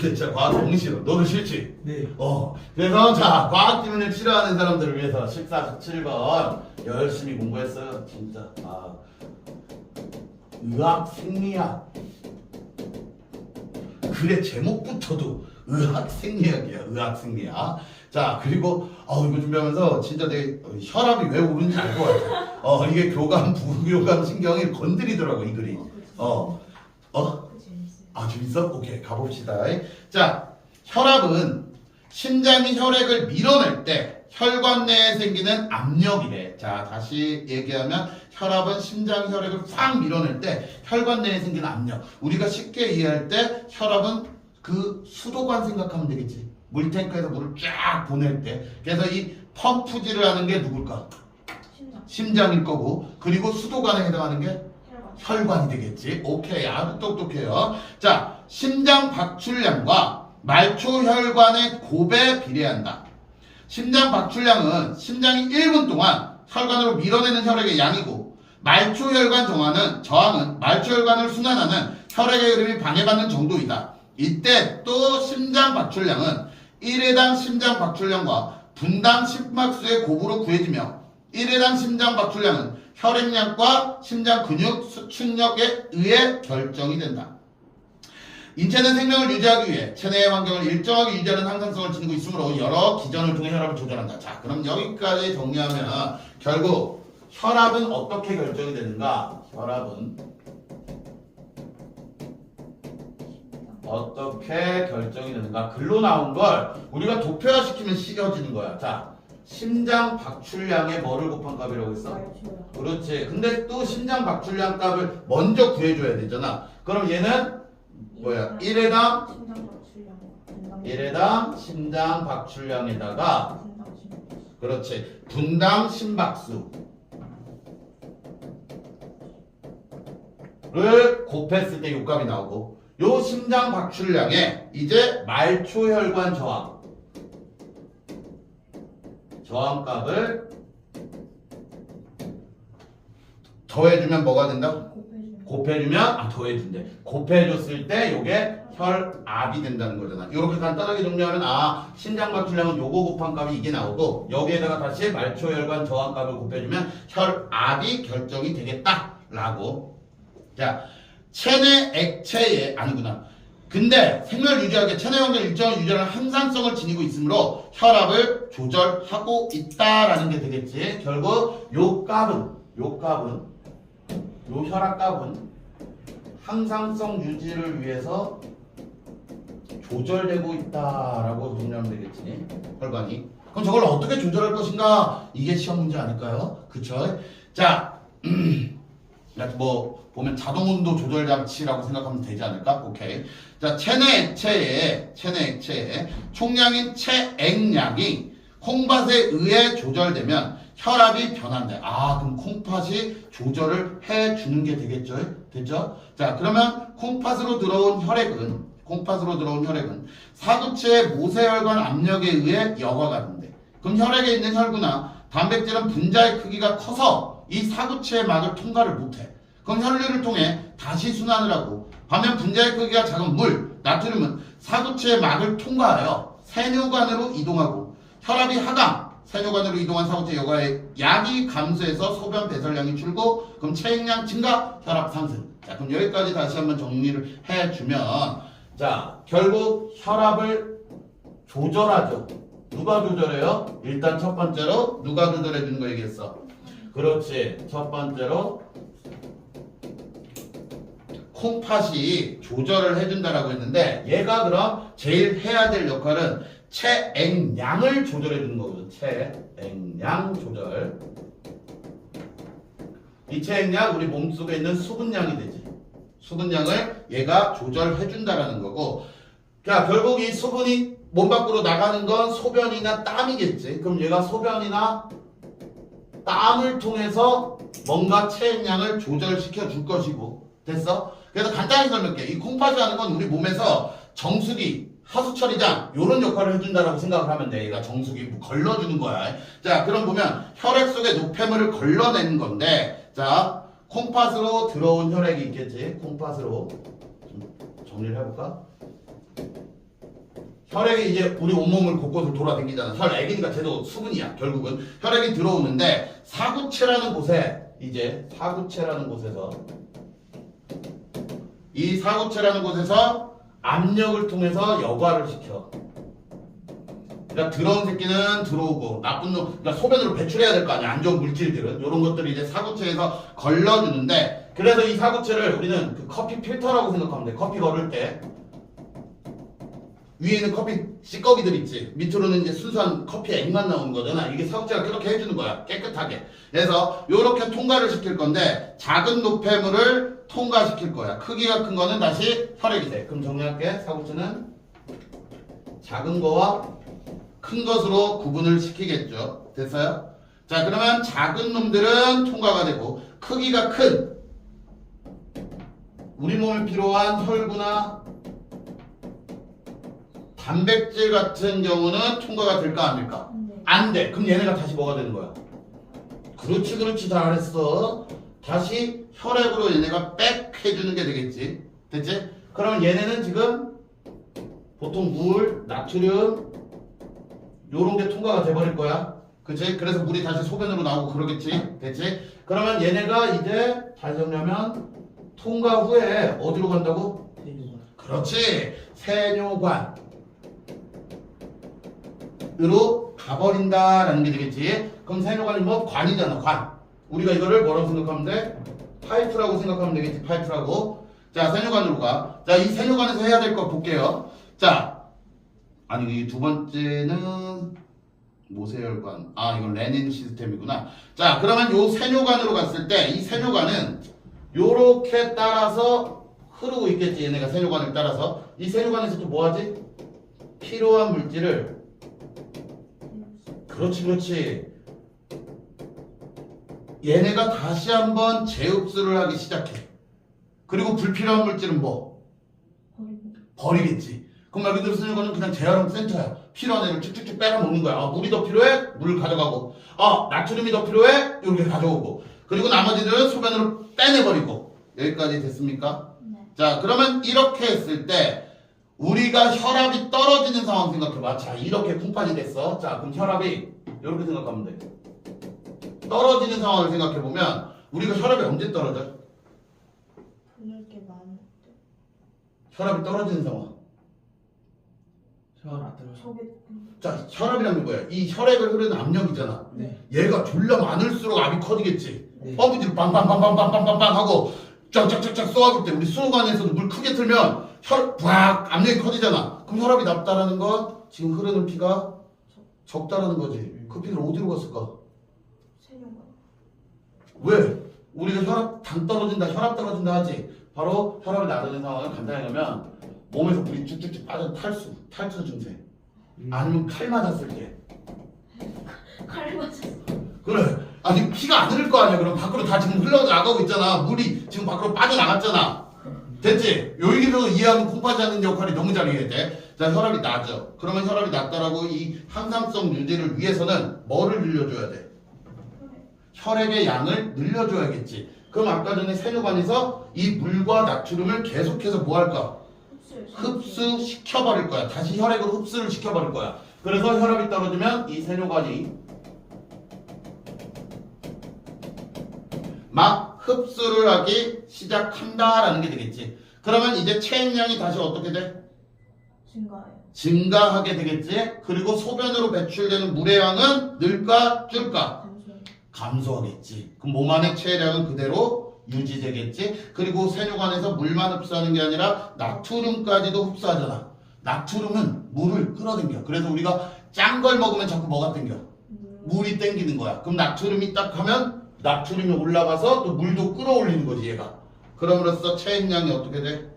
진짜 과학 너무 싫어. 너도 싫지? 네. 어. 그래서 자 과학 기운을 싫어하는 사람들을 위해서 14, 17번 열심히 공부했어요. 진짜. 아. 의학 생리학. 그래 제목부터도 의학 생리학이야. 의학 생리학. 자 그리고 어 이거 준비하면서 진짜 내 혈압이 왜 오른지 알 것 같아. 어 이게 교감 부교감 신경이 건드리더라고 이 글이. 어. 어? 아 재밌어? 오케이 가봅시다. 자 혈압은 심장이 혈액을 밀어낼 때 혈관 내에 생기는 압력이래. 자 다시 얘기하면 혈압은 심장 혈액을 확 밀어낼 때 혈관 내에 생기는 압력. 우리가 쉽게 이해할 때 혈압은 그 수도관 생각하면 되겠지. 물탱크에서 물을 쫙 보낼 때. 그래서 이 펌프질을 하는 게 누굴까? 심장. 심장일 거고 그리고 수도관에 해당하는 게 혈관. 혈관이 되겠지. 오케이. 아주 똑똑해요. 자, 심장 박출량과 말초 혈관의 곱에 비례한다. 심장 박출량은 심장이 1분 동안 혈관으로 밀어내는 혈액의 양이고 말초 혈관 정화는 저항은 말초 혈관을 순환하는 혈액의 흐름이 방해받는 정도이다. 이때 또 심장 박출량은 1회당 심장 박출량과 분당 심박수의 곱으로 구해지며 1회당 심장 박출량은 혈액량과 심장 근육 수축력에 의해 결정이 된다. 인체는 생명을 유지하기 위해 체내의 환경을 일정하게 유지하는 항상성을 지니고 있으므로 여러 기전을 통해 혈압을 조절한다. 자, 그럼 여기까지 정리하면 결국 혈압은 어떻게 결정이 되는가? 혈압은 어떻게 결정이 되는가? 글로 나온 걸 우리가 도표화 시키면 쉬워지는 거야. 자, 심장 박출량에 뭐를 곱한 값이라고 했어? 말초요. 그렇지. 근데 또 심장 박출량 값을 먼저 구해줘야 되잖아. 그럼 얘는 뭐야? 1회당 심장 박출량. 분당. 1회당 심장 박출량에다가. 그렇지. 분당 심박수 를 곱했을 때 요값이 나오고 요 심장 박출량에 이제 말초혈관 저항 저항값을 더해주면 뭐가 된다? 곱해주면. 아 더해준대 곱해줬을 때 요게 혈압이 된다는 거잖아 이렇게 간단하게 정리하면 아 심장 박출량은 요거 곱한 값이 이게 나오고 여기에다가 다시 말초혈관 저항값을 곱해주면 혈압이 결정이 되겠다 라고 자 체내 액체에 아니구나 근데 생명 유지하게 체내 환경 일정한 유지하는 항상성을 지니고 있으므로 혈압을 조절하고 있다라는 게 되겠지. 결국 요 값은 요 값은 요 혈압 값은 항상성 유지를 위해서 조절되고 있다라고 정리하면 되겠지. 혈관이. 그럼 저걸 어떻게 조절할 것인가? 이게 시험 문제 아닐까요? 그쵸? 자 뭐 보면 자동운도 조절 장치라고 생각하면 되지 않을까 오케이 자 체내 액체에 체내 액체에 총량인 체액량이 콩팥에 의해 조절되면 혈압이 변한대. 아, 그럼 콩팥이 조절을 해 주는 게 되겠죠? 됐죠? 자, 그러면 콩팥으로 들어온 혈액은 콩팥으로 들어온 혈액은 사구체의 모세혈관 압력에 의해 여과가 된대. 그럼 혈액에 있는 혈구나 단백질은 분자의 크기가 커서 이 사구체의 막을 통과를 못해. 그럼 혈류를 통해 다시 순환을 하고 반면 분자의 크기가 작은 물, 나트륨은 사구체의 막을 통과하여 세뇨관으로 이동하고 혈압이 하강, 세뇨관으로 이동한 사구체 여과의 약이 감소해서 소변 배설량이 줄고 그럼 체액량 증가, 혈압 상승. 자, 그럼 여기까지 다시 한번 정리를 해주면 자, 결국 혈압을 조절하죠. 누가 조절해요? 일단 첫 번째로 누가 조절해 주는 거 얘기했어? 그렇지. 첫 번째로 콩팥이 조절을 해준다라고 했는데 얘가 그럼 제일 해야 될 역할은 체액량을 조절해 주는 거거든. 체액량 조절. 이 체액량 우리 몸속에 있는 수분량이 되지. 수분량을 얘가 조절해 준다라는 거고. 자, 결국 이 수분이 몸 밖으로 나가는 건 소변이나 땀이겠지. 그럼 얘가 소변이나 땀을 통해서 뭔가 체액량을 조절시켜 줄 것이고. 됐어? 그래서 간단히 설명할게. 이 콩팥이 하는 건 우리 몸에서 정수기, 하수처리장 이런 역할을 해준다라고 생각을 하면 돼. 얘가 정수기 뭐 걸러주는 거야. 자, 그럼 보면 혈액 속에 노폐물을 걸러내는 건데, 자, 콩팥으로 들어온 혈액이 있겠지. 콩팥으로 좀 정리를 해볼까? 혈액이 이제 우리 온몸을 곳곳을 돌아다니잖아. 혈액이니까 쟤도 수분이야. 결국은 혈액이 들어오는데 사구체라는 곳에 이제 사구체라는 곳에서 이 사구체라는 곳에서 압력을 통해서 여과를 시켜. 그러니까 들어온 새끼는 들어오고 나쁜 놈, 그러니까 소변으로 배출해야 될 거 아니야. 안 좋은 물질들은 이런 것들이 이제 사구체에서 걸러주는데 그래서 이 사구체를 우리는 그 커피 필터라고 생각하면 돼. 커피 걸을 때 위에는 커피 찌꺼기들 있지. 밑으로는 이제 순수한 커피 액만 나오는 거잖아. 이게 사구체가 그렇게 해주는 거야. 깨끗하게. 그래서 이렇게 통과를 시킬 건데 작은 노폐물을 통과시킬 거야. 크기가 큰 거는 다시 혈액이 돼. 그럼 정리할게. 사구체는 작은 거와 큰 것으로 구분을 시키겠죠. 됐어요? 자, 그러면 작은 놈들은 통과가 되고 크기가 큰 우리 몸에 필요한 혈구나 단백질 같은 경우는 통과가 될까 안 될까? 네. 안 돼. 그럼 얘네가 다시 뭐가 되는 거야? 그렇지, 그렇지, 잘했어. 다시 혈액으로 얘네가 백 해주는 게 되겠지. 됐지? 그러면 얘네는 지금 보통 물, 나트륨, 요런 게 통과가 돼버릴 거야. 그치? 그래서 물이 다시 소변으로 나오고 그러겠지. 됐지? 그러면 얘네가 이제 다시 정리하면 통과 후에 어디로 간다고? 그렇지. 세뇨관. 으로 가버린다라는 게 되겠지. 그럼 세뇨관이 뭐 관이잖아, 관. 우리가 이거를 뭐라고 생각하면 돼? 파이프라고 생각하면 되겠지, 파이프라고. 자, 세뇨관으로 가. 자, 이 세뇨관에서 해야 될 거 볼게요. 자, 아니 이 두 번째는 모세혈관. 아, 이건 레닌 시스템이구나. 자, 그러면 요 세뇨관으로 갔을 때 이 세뇨관은 요렇게 따라서 흐르고 있겠지. 얘네가 세뇨관을 따라서. 이 세뇨관에서 또 뭐하지? 필요한 물질을 그렇지 그렇지 얘네가 다시 한번 재흡수를 하기 시작해 그리고 불필요한 물질은 뭐? 버리겠지 그럼 말 그대로 쓰는 거는 그냥 재활용 센터야 필요한 애를 쭉쭉쭉 빼라 먹는 거야 아, 물이 더 필요해? 물 가져가고 아 나트륨이 더 필요해? 이렇게 가져오고 그리고 나머지들은 소변으로 빼내버리고 여기까지 됐습니까? 네. 자 그러면 이렇게 했을 때 우리가 혈압이 떨어지는 상황 생각해봐 자 이렇게 풍판이 됐어 자 그럼 혈압이 이렇게 생각하면 돼 떨어지는 상황을 생각해보면 우리가 혈압이 언제 떨어져? 부를 게 많을 때. 혈압이 떨어지는 상황 샤워를 안 들어요. 저게. 자 혈압이란 게 뭐야 이 혈액을 흐르는 압력이잖아 네. 얘가 졸라 많을수록 압이 커지겠지 네. 펌프질 빵빵빵빵빵빵빵 하고 쫙쫙쫙쫙 쏘아줄 때 우리 수호관에서도 물 크게 틀면 혈막 압력이 커지잖아 그럼 혈압이 낮다라는 건 지금 흐르는 피가 적다라는 거지 그 피를 어디로 갔을까? 세뇨관. 왜? 우리가 혈압 당 떨어진다 혈압 떨어진다 하지 바로 혈압이 낮아진 상황을 간단히 하면 몸에서 물이 쭉쭉쭉 빠져 탈수 탈수 증세 음. 아니면 칼 맞았을 때 칼 맞았어. 그래. 아니 피가 안 흐를 거 아니야. 그럼 밖으로 다 지금 흘러나가고 있잖아. 물이 지금 밖으로 빠져나갔잖아. 됐지? 여기서 이해하는 콩팥이 하는 역할이 너무 잘 이해돼. 자 혈압이 낮아. 그러면 혈압이 낮다라고 이 항상성 유지를 위해서는 뭐를 늘려줘야 돼? 혈액의 양을 늘려줘야겠지. 그럼 아까 전에 세뇨관에서 이 물과 나트륨을 계속해서 뭐 할까? 흡수. 흡수시켜버릴 거야. 다시 혈액으로 흡수를 시켜버릴 거야. 그래서 혈압이 떨어지면 이 세뇨관이 막 흡수를 하기 시작한다라는 게 되겠지. 그러면 이제 체액량이 다시 어떻게 돼? 증가해요. 증가하게 되겠지. 그리고 소변으로 배출되는 물의 양은 늘까 줄까? 감소. 감소하겠지. 그럼 몸 안의 체량은 그대로 유지되겠지. 그리고 세뇨관에서 물만 흡수하는 게 아니라 나트륨까지도 흡수하잖아. 나트륨은 물을 끌어당겨. 그래서 우리가 짠 걸 먹으면 자꾸 뭐가 당겨? 물. 물이 땡기는 거야. 그럼 나트륨이 딱 하면 나트륨이 올라가서 또 물도 끌어올리는 거지 얘가. 그럼으로써 체액량이 어떻게 돼?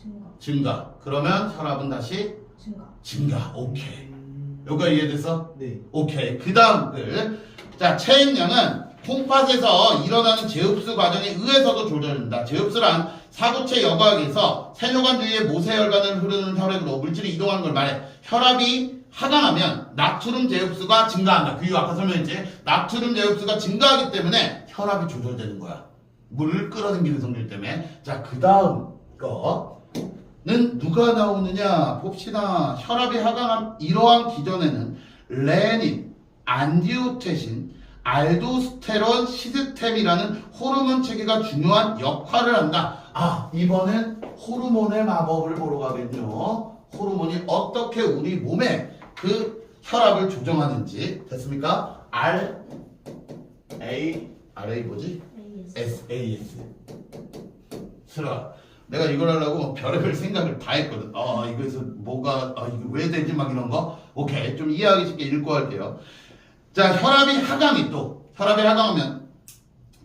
증가. 증가. 그러면 혈압은 다시 증가. 증가. 오케이. 음. 여기가 이해됐어? 네. 오케이. 그 다음 글. 자, 체액량은 콩팥에서 일어나는 재흡수 과정에 의해서도 조절된다. 재흡수란 사구체 여과학에서 세뇨관 주위에 모세혈관을 흐르는 혈액으로 물질이 이동하는 걸 말해. 혈압이 하강하면 나트륨 재흡수가 증가한다. 그 이유 아까 설명했지. 나트륨 재흡수가 증가하기 때문에 혈압이 조절되는 거야. 물을 끌어당기는 성질 때문에. 자, 그 다음 거. 누가 나오느냐 봅시다. 혈압이 하강한 이러한 기전에는 레닌, 안디오테신, 알도스테론, 시스템이라는 호르몬 체계가 중요한 역할을 한다. 아 이번엔 호르몬의 마법을 보러 가겠죠. 호르몬이 어떻게 우리 몸에 그 혈압을 조정하는지 됐습니까? R A R A 뭐지? S A S. 슬아 내가 이걸 하려고 별의별 생각을 다 했거든. 아 이거에서 뭐가 아 이거 왜 되지 막 이런 거? 오케이. 좀 이해하기 쉽게 읽고 할게요. 자 혈압이 하강이 또 혈압이 하강하면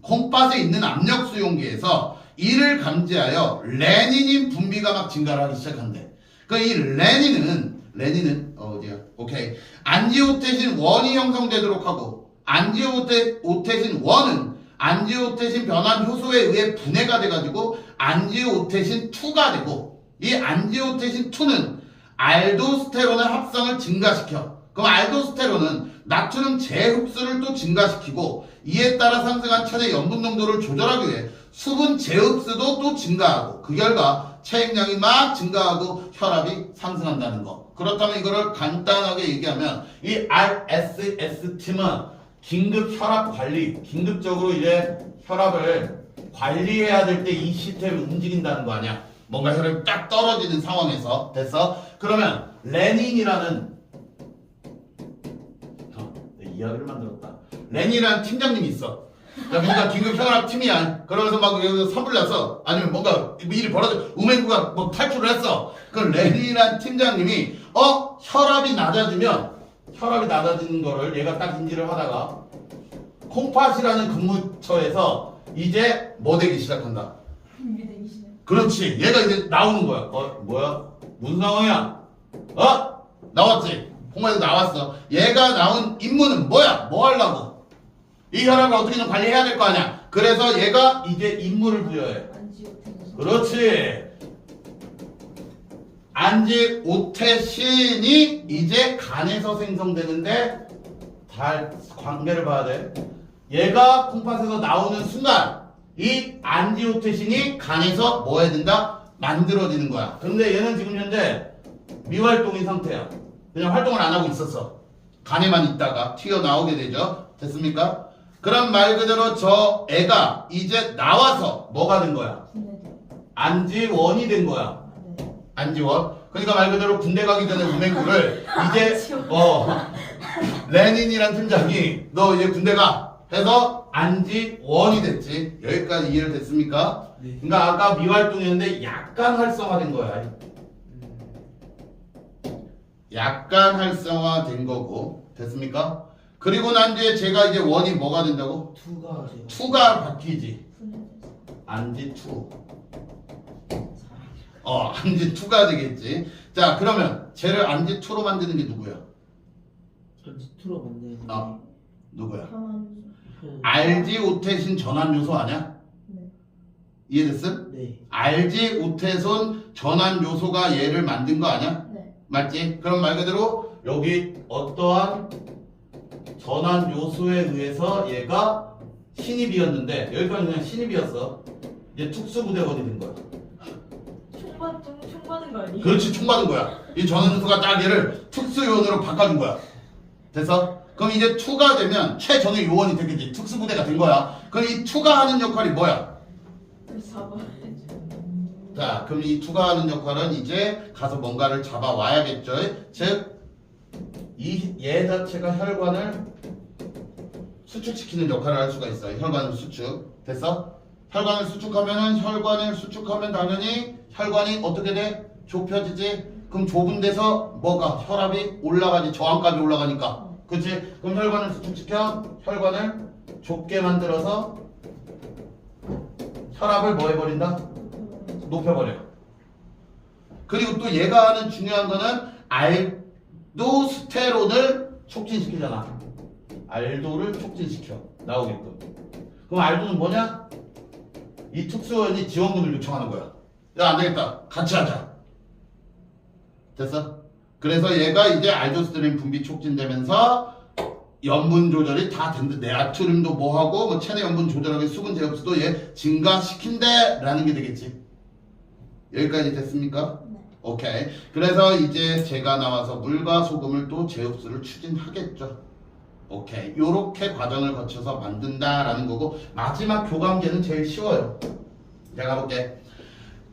콩팥에 있는 압력 수용기에서 이를 감지하여 레닌인 분비가 막 증가를 하기 시작한대. 그 이 레닌은 레닌은 어, 어디야 오케이 안지오테신 원이 형성되도록 하고 안지오테신 원은 안지오테신 변환 효소에 의해 분해가 돼가지고 안지오테신 2가 되고 이 안지오테신 2는 알도스테론의 합성을 증가시켜. 그럼 알도스테론은 나트륨 재흡수를 또 증가시키고 이에 따라 상승한 체내 염분 농도를 조절하기 위해 수분 재흡수도 또 증가하고 그 결과 체액량이 막 증가하고 혈압이 상승한다는 거. 그렇다면 이거를 간단하게 얘기하면 이 RSS 팀은 긴급 혈압 관리, 긴급적으로 이제 혈압을 관리해야 될 때 이 시스템이 움직인다는 거 아니야? 뭔가 혈압이 딱 떨어지는 상황에서 됐어? 그러면 레닌이라는 이야기를 만들었다. 레닌이라는 팀장님이 있어. 자, 뭔가 긴급 혈압 팀이야. 그러면서 막 여기서 선불 났어. 아니면 뭔가 일이 벌어져. 우맹구가 뭐 탈출을 했어. 그 레닌이라는 팀장님이 어 혈압이 낮아지면 혈압이 낮아지는 거를 얘가 딱 인지를 하다가 콩팥이라는 근무처에서 이제 뭐 되기 시작한다. 준비되기 시작. 그렇지. 얘가 이제 나오는 거야. 어, 뭐야? 무슨 상황이야? 어? 나왔지. 홍보에서 나왔어. 얘가 나온 임무는 뭐야? 뭐 하려고? 이 혈압을 어떻게든 관리해야 될 거 아니야. 그래서 얘가 이제 임무를 부여해. 그렇지. 안지 오테신이 이제 간에서 생성되는데 잘 관계를 봐야 돼. 얘가 콩팥에서 나오는 순간 이 안지오테신이 간에서 뭐 해야 된다? 만들어지는 거야. 근데 얘는 지금 현재 미활동인 상태야. 그냥 활동을 안 하고 있었어. 간에만 있다가 튀어나오게 되죠. 됐습니까? 그럼 말 그대로 저 애가 이제 나와서 뭐가 된 거야? 안지원이 된 거야. 안지원. 그러니까 말 그대로 군대 가기 전에 우맹구를 이제 어 레닌이란 팀장이 너 이제 군대 가 해서 안지원이 됐지. 여기까지 이해를 됐습니까? 네. 그러니까 아까 미활동이었는데 약간 활성화된 거야. 약간 활성화된 거고 됐습니까? 그리고 난 뒤에 제가 이제 원이 뭐가 된다고? 투가 투가 바뀌지. 안지 투. 어, 안지 투가 되겠지. 자, 그러면 쟤를 안지 투로 만드는 게 누구야? 전지 투로 만드는 아. 누구야? 그- 알지 오테신 전환 요소 아니야? 네. 이해됐음? 네. 알지 오테손 전환 요소가 얘를 만든 거 아니야? 네. 맞지? 그럼 말 그대로 여기 어떠한 전환 요소에 의해서 얘가 신입이었는데 여기까지 그냥 신입이었어. 이제 특수부대원이 된 거야. 총 받 총, 총 받은 거 아니에요? 그렇지 총 받은 거야. 이 전원수가 딱 얘를 특수요원으로 바꿔준 거야. 됐어? 그럼 이제 투가 되면 최전의 요원이 되겠지. 특수부대가 된 거야. 그럼 이 투가 하는 역할이 뭐야? 그 4번. 자, 그럼 이 투가 하는 역할은 이제 가서 뭔가를 잡아와야겠죠. 즉, 이 얘 자체가 혈관을 수축시키는 역할을 할 수가 있어요. 혈관을 수축. 됐어? 혈관을 수축하면은 혈관을 수축하면 당연히 혈관이 어떻게 돼? 좁혀지지? 그럼 좁은 데서 뭐가? 혈압이 올라가지. 저항값이 올라가니까. 그치? 그럼 혈관을 수축시켜 혈관을 좁게 만들어서 혈압을 뭐 해버린다? 높여버려. 그리고 또 얘가 하는 중요한 거는 알도스테론을 촉진시키잖아. 알도를 촉진시켜. 나오게끔. 그럼 알도는 뭐냐? 이 특수원이 지원군을 요청하는 거야. 야, 안 되겠다. 같이 하자. 됐어? 그래서 얘가 이제 알도스테론 분비 촉진되면서 염분 조절이 다 된다. 네아트륨도 뭐하고 뭐 체내 염분 조절하기 수분 제흡수도 얘 증가시킨대라는 게 되겠지. 여기까지 됐습니까? 네. 오케이. 그래서 이제 제가 나와서 물과 소금을 또 제흡수를 추진하겠죠. 오케이. 요렇게 과정을 거쳐서 만든다라는 거고 마지막 교감계는 제일 쉬워요. 내가 볼게.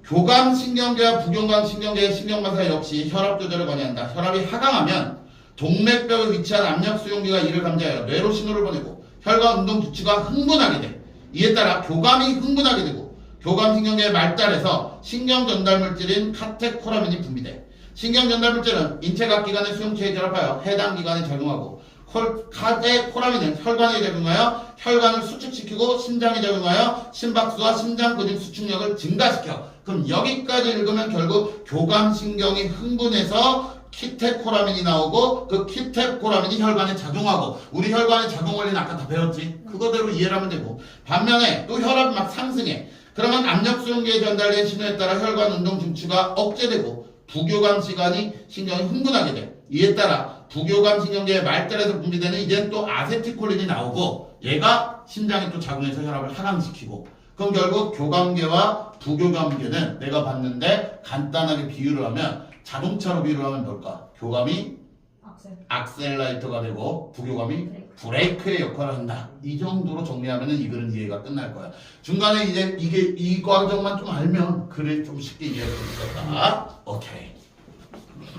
교감 신경계와 부교감 신경계의 신경마사 역시 혈압 조절을 관여한다. 혈압이 하강하면 동맥벽에 위치한 압력 수용기가 이를 감지하여 뇌로 신호를 보내고 혈관 운동 주치가 흥분하게 돼. 이에 따라 교감이 흥분하게 되고 교감 신경계의 말달에서 신경 전달 물질인 카테코라민이 분비돼. 신경 전달 물질은 인체 각 기관의 수용체에 결합하여 해당 기관에 작용하고 콜- 카테코라민은 혈관에 작용하여 혈관을 수축시키고 심장에 작용하여 심박수와 심장 근육 수축력을 증가시켜. 그럼 여기까지 읽으면 결국 교감 신경이 흥분해서 키테코라민이 나오고 그 키테코라민이 혈관에 작용하고 우리 혈관에 작용 원리는 아까 다 배웠지 그거대로 이해를 하면 되고 반면에 또 혈압이 막 상승해 그러면 압력 수용기에 전달된 신호에 따라 혈관 운동 중추가 억제되고 부교감 시간이 신경이 흥분하게 돼 이에 따라 부교감 신경계의 말달에서 분비되는 이제 또 아세티콜린이 나오고 얘가 심장에 또 작용해서 혈압을 하강시키고 그럼 결국 교감계와 부교감계는 내가 봤는데 간단하게 비유를 하면 자동차로 비유를 하면 뭘까? 교감이 악셀. 악셀라이터가 되고 부교감이 브레이크의 역할을 한다. 이 정도로 정리하면은 이 글은 이해가 끝날 거야. 중간에 이제 이게 이 과정만 좀 알면 글을 좀 쉽게 이해할 수 있겠다. 오케이.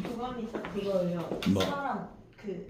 교감이 그거예요. 뭐? 사람 그